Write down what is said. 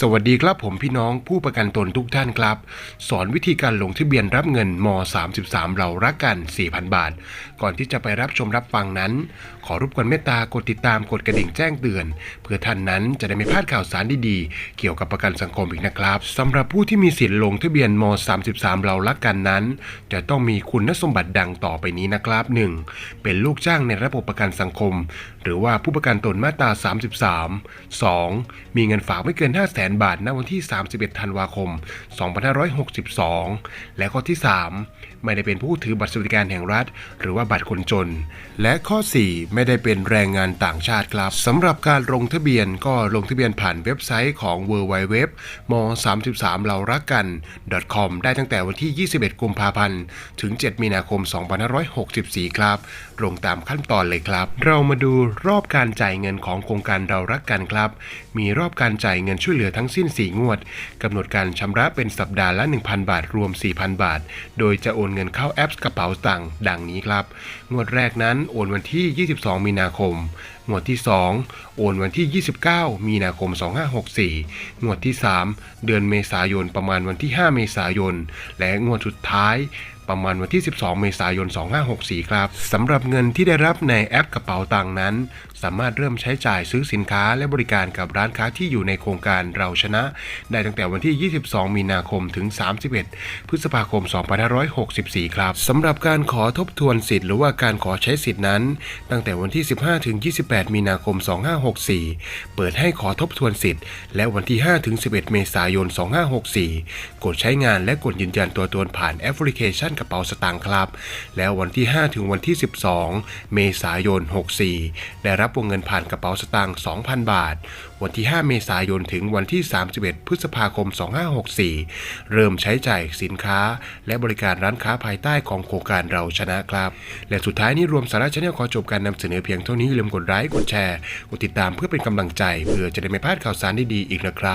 สวัสดีครับผมพี่น้องผู้ประกันตนทุกท่านครับ สอนวิธีการลงทะเบียนรับเงินม 33 เรารักกัน 4,000 บาท ก่อนที่จะไปรับชมรับฟังนั้น ขอรบกวนเมตตากดติดตามกดกระดิ่งแจ้งเตือน เพื่อท่านนั้นจะได้ไม่พลาดข่าวสารดีๆ เกี่ยวกับประกันสังคมอีกนะครับสำหรับผู้ที่มีสิทธิ์ลงทะเบียนม 33 เรารักกันนั้น จะต้องมีคุณสมบัติดังต่อไปนี้นะครับ 1. เป็นลูกจ้างในระบบประกันสังคม หรือว่าผู้ประกันตนมาตรา 33 2. มีเงินฝากไม่เกิน5 0 0 0 0บาทณวันที่ 31 ธันวาคม 2562 และข้อที่ 3 ไม่ได้เป็นผู้ถือบัตรสวัสดิการแห่งรัฐ หรือว่าบัตรคนจน และข้อ 4 ไม่ได้เป็นแรงงานต่างชาติครับสำหรับการลงทะเบียนก็ลงทะเบียนผ่านเว็บไซต์ของ w w w m 33เรารักกัน .com ได้ตั้งแต่วันที่ 21 กุมภาพันธ์ ถึง 7 มีนาคม 2564 ครับลงตามขั้นตอนเลยครับ เรามาดูรอบการจ่ายเงินของโครงการเรารักกันครับ มีรอบการจ่ายเงินช่วยเหลือทั้งสิ้น 4 งวดกำหนดการชำระเป็นสัปดาห์ละ 1,000 บาทรวม 4,000 บาท โดยจะโอนเงินเข้าแอปกระเป๋าตังค์ดังนี้ครับ งวดแรกนั้นโอนวันที่ 22 มีนาคม งวดที่ 2 โอนวันที่ 29 มีนาคม 2564 งวดที่ 3 เดือนเมษายนประมาณวันที่ 5 เมษายน และงวดสุดท้ายประมาณวันที่ 12 เมษายน 2564 ครับ สำหรับเงินที่ได้รับในแอปกระเป๋าตังค์นั้นสามารถเริ่มใช้จ่ายซื้อสินค้าและบริการกับร้านค้าที่อยู่ในโครงการเราชนะ ได้ตั้งแต่วันที่ 22 มีนาคมถึง 31 พฤษภาคม 2564 ครับสำหรับการขอทบทวนสิทธิ์หรือว่าการขอใช้สิทธินั้น ตั้งแต่วันที่ 15 ถึง 28 มีนาคม 2564 เปิดให้ขอทบทวนสิทธิ์ และวันที่ 5 ถึง 11 เมษายน 2564 กดใช้งานและกดยืนยันตัวตนผ่านแอปพลิเคชันกระเป๋าสตางค์ครับ แล้ววันที่ 5 ถึงวันที่ 12 เมษายน 64 ได้รับรับวงเงินผ่านกระเป๋าสตางค์2,000 บาท วันที่ 5 เมษายนถึงวันที่ 31 พฤษภาคม 2564 เริ่มใช้จ่ายสินค้า และบริการร้านค้าภายใต้ของโครงการเราชนะครับ และสุดท้ายนี้รวมสาระชาแนลขอจบการนำเสนอเพียงเท่านี้อย่าลืมกดไลค์กดแชร์กดติดตามเพื่อเป็นกำลังใจเพื่อจะได้ไม่พลาดข่าวสารดีๆอีกนะครับ